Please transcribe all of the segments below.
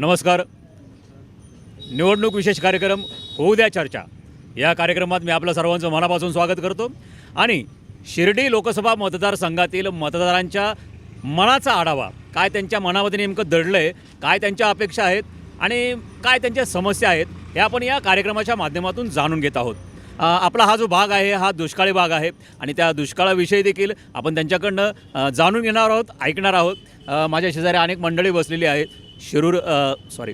नमस्कार. निवडणूक विशेष कार्यक्रम होऊ द्या चर्चा. या कार्यक्रमात मी आपलं सर्वांचं मनापासून स्वागत करतो. आणि शिर्डी लोकसभा मतदारसंघातील मतदारांच्या मनाचा आढावा काय त्यांच्या मनामध्ये नेमकं दडलं आहे काय त्यांच्या अपेक्षा आहेत आणि काय त्यांच्या समस्या आहेत हे आपण या कार्यक्रमाच्या माध्यमातून जाणून घेत आहोत. आपला हा जो भाग आहे हा दुष्काळी भाग आहे आणि त्या दुष्काळाविषयी देखील आपण त्यांच्याकडनं जाणून घेणार आहोत ऐकणार आहोत. माझ्या शेजारी अनेक मंडळी बसलेली आहेत. शिरूर सॉरी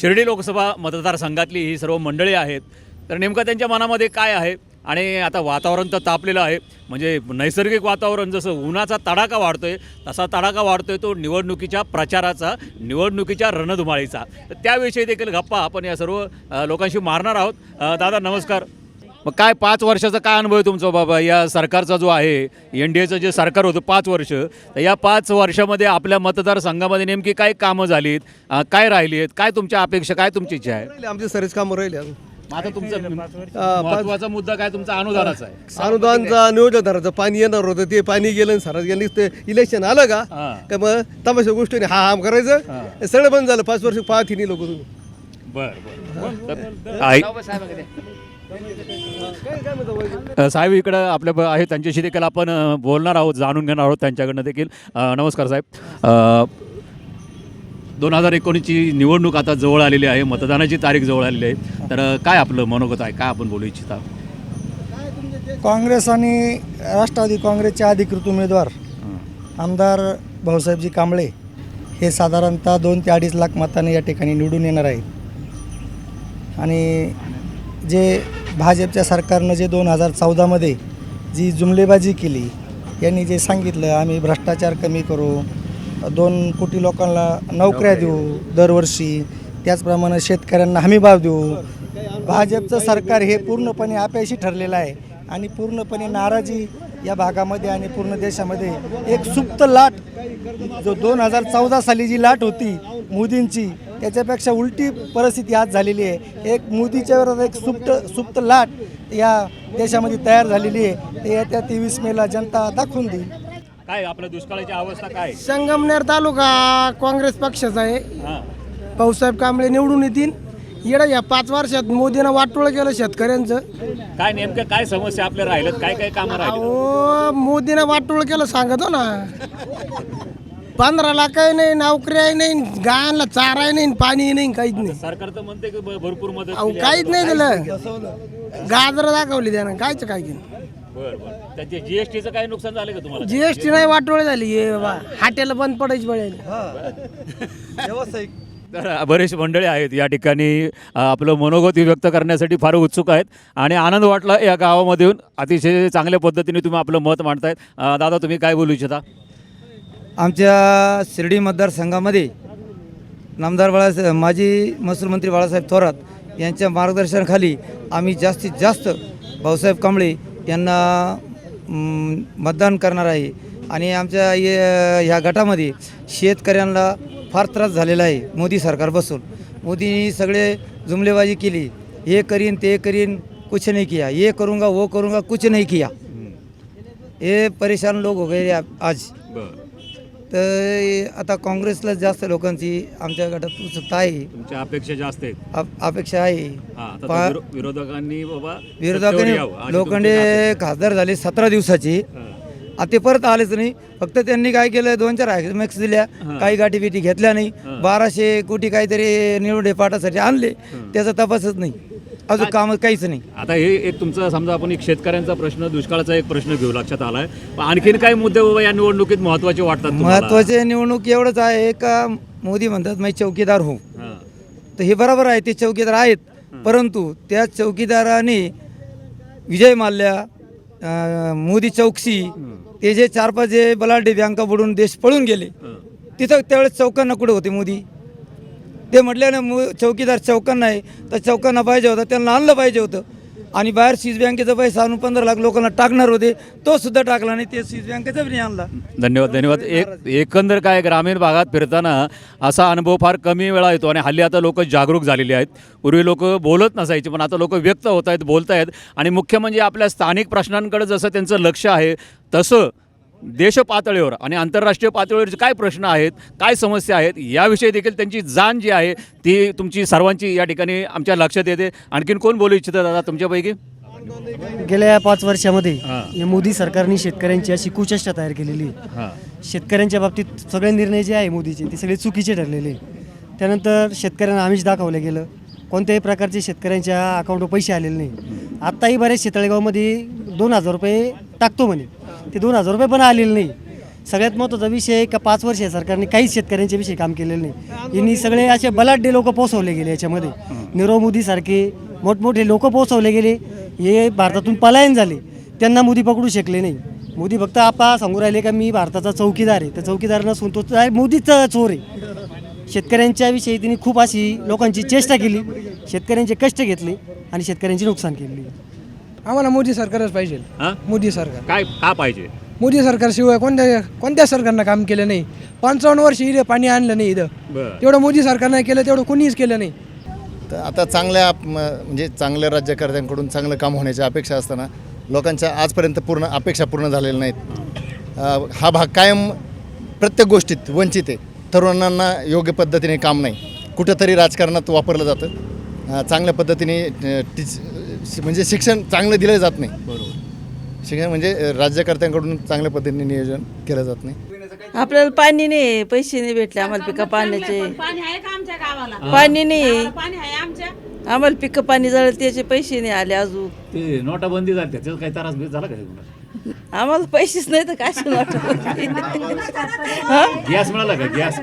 शिर्डी लोकसभा मतदारसंघातली ही सर्व मंडळी आहेत. तर नेमकं त्यांच्या मनामध्ये काय आहे? आणि आता वातावरण तर तापलेलं आहे. म्हणजे नैसर्गिक वातावरण जसं उन्हाचा तडाखा वाढतो आहे तसा तडाखा आहे तो निवडणुकीच्या प्रचाराचा निवडणुकीच्या रणधुमाळीचा. तर त्याविषयी देखील गप्पा आपण या सर्व लोकांशी मारणार आहोत. दादा नमस्कार. मग काय पाच वर्षाचा काय अनुभव आहे तुमचा बाबा? या सरकारचा जो आहे एन डी एचं जे सरकार होतं पाच वर्ष तर या पाच वर्षामध्ये आपल्या मतदारसंघामध्ये नेमकी काय कामं झालीत अ, काय राहिली आहेत काय तुमच्या अपेक्षा काय तुमची इच्छा आहे? राहिले आमचे सर्वच कामं राहिले अजून. मग आता तुमचा पाच- महत्त्वाचा मुद्दा काय तुमचा? अनुदानाचा आहे. अनुदानचा नियोजनधाराचं पाणी येणार होतं ते पाणी गेलं सरस गेलं. ते इलेक्शन आलं का? हां. का मग तमाशा गोष्टीने हा हाम करायचं? हे. सगळं बंद झालं. पाच वर्ष पाहत नाही लोक तुम्ही. बर बर. आई साहेब इकडं आपल्या आहे त्यांच्याशी देखील आपण बोलणार आहोत जाणून घेणार आहोत त्यांच्याकडनं देखील. नमस्कार साहेब. दोन हजार एकोणीसची निवडणूक आता जवळ आलेली आहे मतदानाची तारीख जवळ आलेली आहे. तर काय आपलं मनोगत आहे? काय आपण बोलू इच्छिता? काँग्रेस आणि राष्ट्रवादी काँग्रेसचे अधिकृत उमेदवार आमदार भाऊसाहेबजी कांबळे हे साधारणतः दोन ते अडीच लाख मताने या ठिकाणी निवडून येणार आहेत. आणि जे भाजपच्या सरकारनं जे दोन हजार चौदामध्ये जी जुमलेबाजी केली यांनी जे सांगितलं आम्ही भ्रष्टाचार कमी करू दोन कोटी लोकांना नोकऱ्या देऊ दरवर्षी त्याचप्रमाणे शेतकऱ्यांना हमीभाव देऊ भाजपचं सरकार हे पूर्णपणे अपयशी ठरलेलं आहे आणि पूर्णपणे नाराजी या भागामध्ये आणि पूर्ण देशामध्ये एक सुप्त लाट जो दोन हजार चौदा साली जी लाट होती मोदींची त्याच्यापेक्षा उलटी परिस्थिती आज झालेली आहे. एक मोदीच्या विरोधात एक सुप्त सुप्त लाट या देशामध्ये तयार झालेली आहे. ते येत्या तेवीस मेला जनता दाखवून देईल. काय आपल्या दुष्काळाची अवस्था काय? संगमनेर तालुका काँग्रेस पक्षाचा आहे. हां. भाऊसाहेब कांबळे निवडून येतील. येडं या पाच वर्षात मोदीनं वाटोळ केलं शेतकऱ्यांचं. काय नेमकं काय समस्या आपल्या राहिल्यात? काय काय कामं राहिली अहो मोदीनं वाटोळ केलं सांगतो ना. पंधरा लाखही नाही नोकऱ्याही नाही गायांना चाराही नाही पाणी नाही काहीच नाही. सरकार तर म्हणते की भ- भरपूर मदत अहो केली. आहे. काहीच नाही दिलं. गाजर दाखवली त्यानं कायच काय केलं बरं बरं. त्याचे जीएसटीचं काय नुकसान झालं का तुम्हाला? जीएसटी नाही वाटोळ झाली. हे बा हॉटेल बंद पडायची पडेल तर बरेच मंडळी आहेत. या ठिकाणी आपलं मनोगती व्यक्त करण्यासाठी फार उत्सुक आहेत. आणि आनंद वाटला या गावामध्ये येऊन. अतिशय चांगल्या पद्धतीने तुम्ही आपलं मत मांडतायत. दादा तुम्ही काय बोलू इच्छिता? आमच्या शिर्डी मतदारसंघामध्ये नामदार बाळासाहेब माजी महसूल मंत्री बाळासाहेब थोरात यांच्या मार्गदर्शनाखाली आम्ही जास्तीत जास्त भाऊसाहेब कांबळे यांना मतदान करणार आहे. आणि आमच्या ह्या गटामध्ये शेतकऱ्यांना फार त्रास झालेला आहे मोदी सरकार बसून मोदींनी सगळे जुमलेबाजी केली. हे करीन ते करीन कुछ नहीं किया. ये करूँगा वो करूँगा कुछ नहीं किया. ये परेशान लोग हो गए आज. तर आता काँग्रेसला जास्त लोकांची आमच्या गटात उत्सुकता आहे. तुमच्या अपेक्षा जास्त आहेत. अपेक्षा आहे. हा, पा- विरोधकांनी बाबा विरोधकांनी लोखंडे. खासदार झाले सतरा दिवसाची. हा. आता ते परत आलेच नाही. फक्त त्यांनी काय केलं दोन चार मॅक्स दिल्या काही गाठी बिटी घेतल्या नाही. बाराशे कोटी काहीतरी निवडे पाठासाठी आणले. त्याचा तपासच नाही. अजून काम काहीच नाही. आता हे एक तुमचा समजा आपण एक शेतकऱ्यांचा प्रश्न दुष्काळाचा एक प्रश्न घेऊ लक्षात आलाय. आणखीन काय मुद्दे बाबा या निवडणुकीत महत्त्वाचे वाटतात? महत्त्वाचे निवडणूक एवढंच आहे का मोदी म्हणतात मी चौकीदार हो. तर हे बरोबर आहे ते चौकीदार आहेत. परंतु त्या चौकीदाराने विजय माल्ल्या अं, मोदी चौकशी ते जे चार पाच जे बलाढ्य बँका बुडून देश पळून गेले तिथं त्यावेळेस चौकांना कुठे होते मोदी? ते म्हटल्यानं मो चौकीदार चौकांना आहे तर चौकांना पाहिजे होतं त्यांना आणलं पाहिजे होतं. आणि बाहेर सीज बँकेचा पैसा आणून पंधरा लाख लोकांना टाकणार होते तो सुद्धा टाकला नाही ते सीज बँकेचा बी नाही आणला. धन्यवाद धन्यवाद. एक एकंदर काय ग्रामीण भागात फिरताना असा अनुभव फार कमी वेळा येतो आणि हल्ली आता लोक जागरूक झालेली आहेत. पूर्वी लोक बोलत नसायचे पण आता लोक व्यक्त होत आहेत बोलत आहेत आणि मुख्य म्हणजे आपल्या स्थानिक प्रश्नांकडे जसं त्यांचं लक्ष आहे तसं देश पातळीवर आणि आंतरराष्ट्रीय पातळीवर जे काय प्रश्न आहेत काय समस्या आहेत याविषयी देखील त्यांची जाण जी आहे ती तुमची सर्वांची या ठिकाणी आमच्या लक्षात येते. आणखीन कोण बोलू इच्छितं दादा तुमच्यापैकी? गेल्या पाच वर्षामध्ये. या मोदी सरकारने शेतकऱ्यांची अशी कुचेष्टा तयार केलेली. शेतकऱ्यांच्या बाबतीत सगळे निर्णय जे आहे मोदीचे ते सगळे चुकीचे ठरलेले. त्यानंतर शेतकऱ्यांना आमिष दाखवलं गेलं. कोणत्याही प्रकारचे शेतकऱ्यांच्या अकाउंटवर पैसे आलेले नाही. आत्ताही बऱ्याच शेतळेगावमध्ये दोन हजार रुपये टाकतो म्हणे. ते दोन हजार रुपये पण आलेले नाही. सगळ्यात महत्त्वाचा विषय का पाच वर्ष सरकारने काहीच शेतकऱ्यांच्या विषयी काम केलेलं नाही. यांनी सगळे असे बलाढ्य लोक पोचवले गेले याच्यामध्ये. नीरव मोदीसारखे मोठमोठे लोक पोचवले गेले. हे भारतातून पलायन झाले. त्यांना मोदी पकडू शकले नाही. मोदी फक्त आपा सांगू राहिले का मी भारताचा चौकीदार आहे. त्या चौकीदारांना सुनतो आहे मोदीचा चोर आहे. शेतकऱ्यांच्या विषयी त्यांनी खूप अशी लोकांची चेष्टा केली. शेतकऱ्यांचे कष्ट घेतले आणि शेतकऱ्यांची नुकसान केली. आम्हाला मोदी सरकारच पाहिजे. हां? मोदी सरकार. काय का पाहिजे? मोदी सरकारशिवाय कोणत्या कोणत्या सरकारनं काम केलं नाही? पंचावन्न वर्ष इथं पाणी आणलं नाही इथं. बरं. तेवढं मोदी सरकारनं केलं तेवढं कोणीच केलं नाही. तर आता चांगल्या म- म्हणजे चांगल्या राज्यकर्त्यांकडून चांगलं काम होण्याची अपेक्षा असताना लोकांच्या आजपर्यंत पूर्ण अपेक्षा पूर्ण झालेल्या नाहीत. अ, हा भाग कायम प्रत्येक गोष्टीत वंचित आहे. तरुणांना योग्य पद्धतीने काम नाही. कुठंतरी राजकारणात वापरलं जातं. अ, चांगल्या पद्धतीने अ, टीच म्हणजे शिक्षण चांगलं दिलं जात नाही. बरोबर. शिक्षण म्हणजे राज्यकर्त्यांकडून चांगल्या पद्धतीने नियोजन केलं जात नाही. आपल्याला पाणी नाही पैसे नाही भेटले आम्हाला पिकं पाण्याचे. पाणी आहे का आमच्या गावाला? पाणी नाही. पाणी आहे आमच्या? आम्हाला पिकं पाणी जळलं त्याचे पैसे नाही आले अजून. ते नोटाबंदी झाली त्याच्यात काही त्रास बीस झाला का आम्हाला पैसेच नाही तर काय गॅस मिळाला का? गॅस.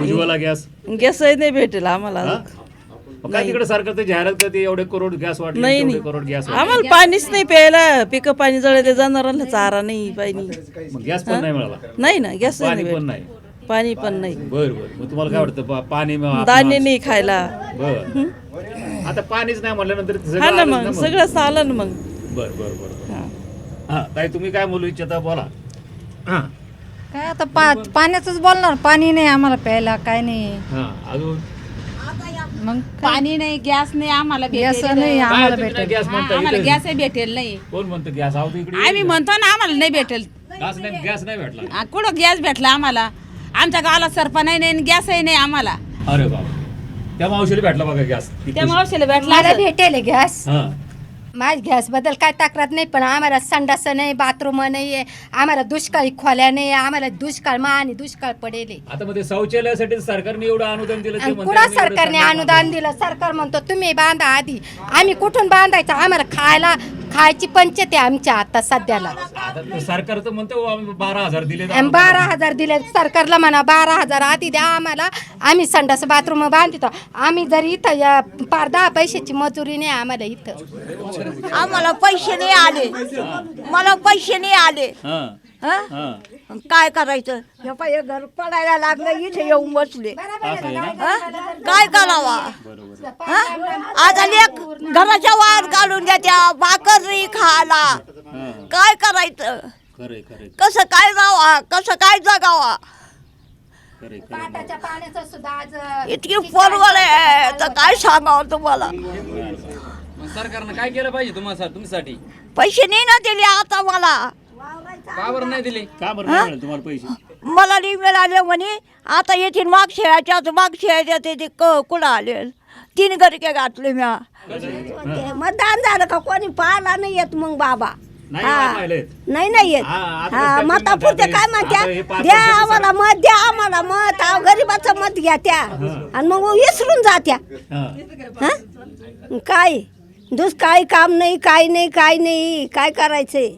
उज्ज्वला गॅस. गॅसही नाही भेटेल आम्हाला अजून. मग काय तिकडे सरकार ते जाहिरात करते एवढे करोड गॅस वाटले नाही करोड गॅस आम्हाला पाणीच नाही प्यायला पिकं पाणी जळले जनावरांना चारा नाही पाणी. मग गॅस पण नाही मिळाला. नाही ना गॅस पाणी नाही पण. नाही. पाणी पण नाही. बर बर. मग तुम्हाला काय वाटतं पा- पाणी धान्य नाही खायला. बर. आता पाणीच नाही म्हणल्यानंतर ते सगळं हा ना आलंच मग सगळं चालं ना मग बर बर बर. हा. हा ताई तुम्ही काय बोलू इच्छिता? बोला. हा. काय आता पा पाण्याचंच बोलणार. पाणी नाही आम्हाला प्यायला काय नाही. हा अजून? मग पाणी नाही गॅस नाही आम्हाला गॅस भेटेल. नाही काय आम्हाला तुम्ही भेटेल. गॅस हा, म्हणता आम्हाला इथे? गॅस भेटेल नाही. कोण म्हणतं गॅस? आहोत इकडे आम्ही म्हणतो ना आम्हाला नाही भेटेल. गॅस नाही गॅस नाही भेटला. आ, कुठं गॅस भेटला आम्हाला? आमच्या गावाला सरपण नाही आणि गॅसही नाही आम्हाला. अरे बाबा त्या मावशीला भेटला बघा गॅस. त्या मावशीला भेटला मला असेल. भेटेल गॅस. हा. माझ गॅसबद्दल काय तक्रार नाही पण आम्हाला संडास नाही बाथरूम नाही आहे आम्हाला दुष्काळी खोल्या नाही आम्हाला दुष्काळ मा आणि दुष्काळ पडेल. आता शौचालयासाठी सरकारने एवढं अनुदान दिलं ते आणि म्हणते कुणा आम्ही एवढं सरकारने सरकार अनुदान दिलं? सरकार म्हणतो तुम्ही बांधा आधी. आम्ही कुठून बांधायचं? आम्हाला खायला खायची पंचायत आहे आमच्या आता सध्याला. आता सरकार तर म्हणतो आम्ही बारा हजार दिले आणि बारा हजार दिले सरकारला म्हणा बारा हजार आधी द्या आम्हाला. आम्ही संडास बाथरूम बांधतो. आम्ही जर इथं या पार दहा पैशाची मजुरी नाही आम्हाला इथं. आम्हाला पैसे नाही आले. मला पैसे नाही आले. हा. हं? हा. काय करायचं? हे पाय घर पडायला लागलं इथे येऊन बसले. असं आहे ना? हं? काय करावा? आता लेक घराच्या वाद काढून द्या भाकरी खायला. हा काय करायचं? खरंय खरंय. कसं काय राहावा? कसं काय जगावा? खरंय खरंय. पाण्याचं सुद्धा आज इतकी परवड आहे तर काय सांगावं तुम्हाला? सरकारनं काय केलं पाहिजे तुम्हाला तुमच्यासाठी? पैसे नाही ना दिले आता मला. का बरं नाही दिले? का बरं नाही मिळाले तुम्हाला पैसे. मला नाही मिळाले म्हणे आता येथील मागशेळ्याच्याच मागशेळ्याच्या ते ते क कुठं आले? तीन गरके घातले म्या. मतदान झालं का? कोणी पाहिला नाही येत मग बाबा. नाही हा. नाही नाही येत. हा, हा कसं काय म्हणत्या? द्या आम्हाला मत द्या आम्हाला मत. अहो, गरीबाचं मत घ्या त्या. आणि मग विसरून जात्या. हा. काय? दुष्काळी काम नाही काय नाही काय नाही. काय करायचंय?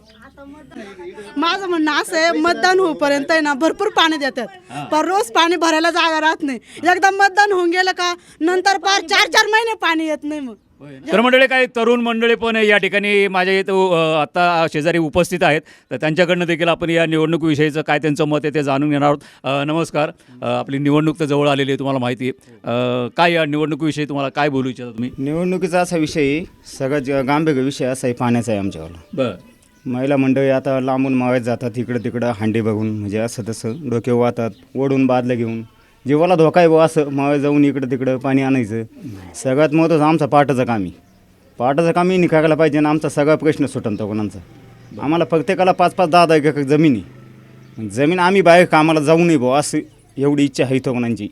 माझं म्हणणं असं आहे मतदान होईपर्यंत आहे ना भरपूर पाणी देतात. पण रोज पाणी भरायला जागा राहत नाही. एकदा मतदान होऊन गेलं का नंतर पार चार चार महिने पाणी येत नाही मग. तर मंडळी काही तरुण मंडळी पण या ठिकाणी. माझ्या इथं आता शेजारी उपस्थित आहेत. तर त्यांच्याकडनं देखील आपण या निवडणुकीविषयीचं काय त्यांचं मत आहे ते जाणून घेणार आहोत. नमस्कार. आपली निवडणूक तर जवळ आलेली आहे तुम्हाला माहिती आहे. काय या निवडणुकीविषयी तुम्हाला काय बोलू इच्छिता तुम्ही? निवडणुकीचा असा विषय सगळ्यात गांभीर्य विषय असा आहे पाण्याचा आहे आमच्यावाला बरं. महिला मंडळी आता लांबून मावत जातात इकडं तिकडं हांडी बघून. म्हणजे असं तसं डोके वाहतात ओढून बादल्या घेऊन. जीवाला धोका आहे बुवा असं मावळ जाऊन इकडं तिकडं पाणी आणायचं. सगळ्यात महत्त्वाचं आमचं पाटाचं काम. आहे पाटाचं काम निघायला पाहिजे आणि आमचा सगळा प्रश्न सुटन तो कोणाचा. आम्हाला प्रत्येकाला पाच पाच दहा दहा एक जमीन आहे. जमीन आम्ही बाहेर कामाला जाऊ नये बुवा असं एवढी इच्छा आहे तो कोणांची.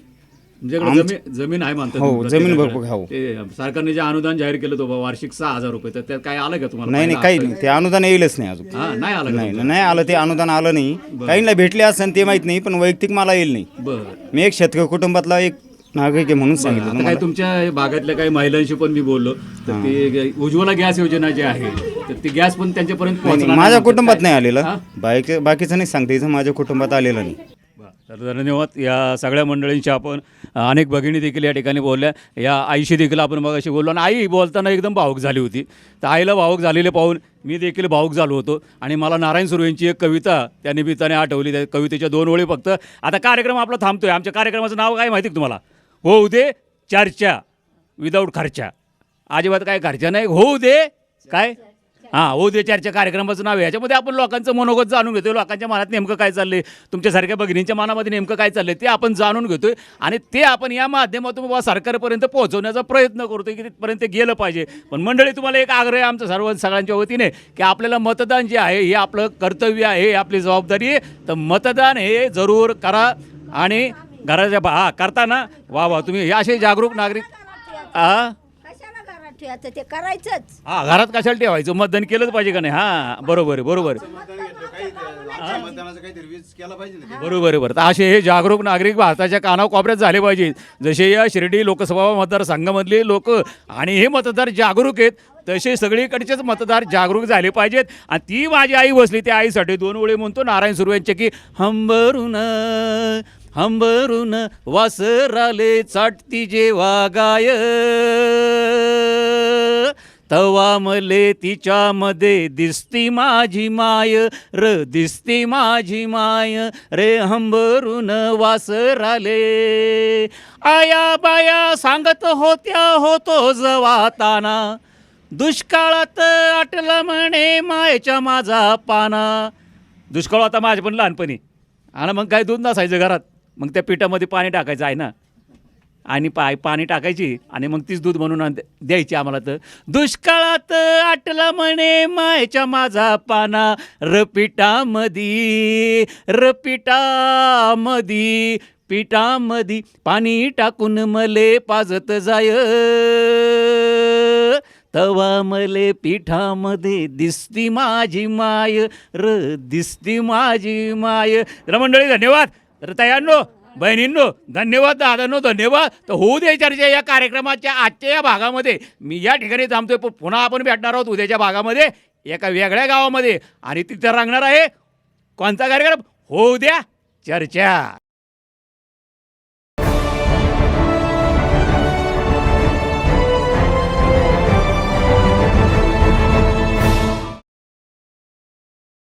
आमचं- जमीन जमीन आहे म्हणतात हो, तुम्ही जमीन प्रत्येकाकडे. भरपूर, हो. ते सरकारने जे अनुदान जाहीर केलं तो वार्षिक सहा हजार रुपये तर त्यात काय आलं का तुम्हाला नाही नाही काही? नाही ते अनुदान येईलच नाही अजून हा नाही आलं नाही? नाही आलं ते अनुदान आलं नाही काहींना भेटले असेल ते माहीत नाही पण वैयक्तिक मला येईल नाही बरं मी एक शेतकरी कुटुंबातला एक नागरिक आहे म्हणून सांगितलं आता तुम्हाला. काय तुमच्या भागातल्या काही महिलांशी पण मी बोललो तर ते उज्ज्वला गॅस योजना जी आहे तर ती गॅस पण त्यांच्यापर्यंत नाही, नाही, पोहोचणार माझ्या. कुटुंबात नाही आलेलं हा? बाकी बाकीचं नाही सांगता इथं माझ्या कुटुंबात आलेलं नाही तर धन्यवाद. या सगळ्या मंडळींशी आपण अनेक भगिनी देखील या ठिकाणी बोलल्या. या आईशी देखील आपण मग अशी बोललो आणि आई बोलताना एकदम भावूक झाली होती. तर आईला भावूक झालेले पाहून मी देखील भावूक झालो होतो आणि मला नारायण सुरू यांची एक कविता त्या निमित्ताने आठवली. त्या कवितेच्या दोन ओळी फक्त. आता कार्यक्रम आपला थांबतो आहे आमच्या कार्यक्रमाचं नाव काय माहिती का तुम्हाला? होऊ दे चर्चा विदाऊट खर्चा. अजिबात काय खर्चा नाही. होऊ दे काय? हां होऊ विचारच्या चर्चा कार्यक्रमाचं नाव आहे. याच्यामध्ये आपण लोकांचं मनोगत जाणून घेतोय. लोकांच्या मनात नेमकं काय चाललंय? तुमच्यासारख्या भगिनींच्या मनामध्ये नेमकं काय चाललंय? ते आपण जाणून घेतोय आणि ते आपण या माध्यमातून बाबा सरकारपर्यंत पोहोचवण्याचा प्रयत्न करतोय की तिथपर्यंत ते गेलं पाहिजे. पण मंडळी तुम्हाला एक आग्रह आहे आमचा सर्व सगळ्यांच्या वतीने की आपल्याला मतदान जे आहे हे आपलं कर्तव्य आहे हे आपली जबाबदारी आहे. तर मतदान हे जरूर करा आणि घराच्या बा हा करताना वा वा तुम्ही हे असे जागरूक नागरिक आ? ठेवायचं ते करायचंच. हा घरात कशाला ठेवायचं? मतदान केलंच पाहिजे का नाही? हा बरोबर आहे बरोबर आहे. बरोबर आहे बरं तर असे हे जागरूक नागरिक भारताच्या कानाव कोपऱ्यात झाले पाहिजे. जसे या शिर्डी लोकसभा मतदारसंघामधले लोक आणि हे मतदार जागरूक आहेत तसे सगळीकडचेच मतदार जागरूक झाले पाहिजेत. आणि ती माझी आई बसली त्या आईसाठी दोन वेळे म्हणतो नारायण सुरू यांचे की हंबरून हंबरून वासराले चाटती जेव्हा गाय तवा मले तिच्यामध्ये दिसती माझी माय र दिसती माझी माय रे हंबरून वासराले. आया बाया सांगत होत्या होतो जवाताना दुष्काळात आटला म्हणे मायच्या माझा पाना. दुष्काळ होता माझ्या पण लहानपणी. आणि मग काय दूध नसायचं घरात. मग त्या पिठामध्ये पाणी टाकायचं आहे ना. आणि पाय पाणी टाकायची आणि मग तीच दूध बनवून द्यायची आम्हाला तर. दुष्काळात आटला म्हणे मायच्या माझा पाना. रपिटामधी रपिटामधी पिठामधी पाणी टाकून मले पाजत जाय. तवा मले पिठामध्ये दिसती माझी माय र दिसती माझी माय. रमंडळी मंडळी धन्यवाद. तर तयार बहिणींनो धन्यवाद दादांनो धन्यवाद. तर होऊ दे चर्चा या कार्यक्रमाच्या आजच्या या भागामध्ये. मी या ठिकाणी थांबतोय पण पुन्हा आपण भेटणार आहोत उद्याच्या भागामध्ये एका वेगळ्या गावामध्ये. आणि तिथं रंगणार आहे कोणता कार्यक्रम? होऊ द्या चर्चा.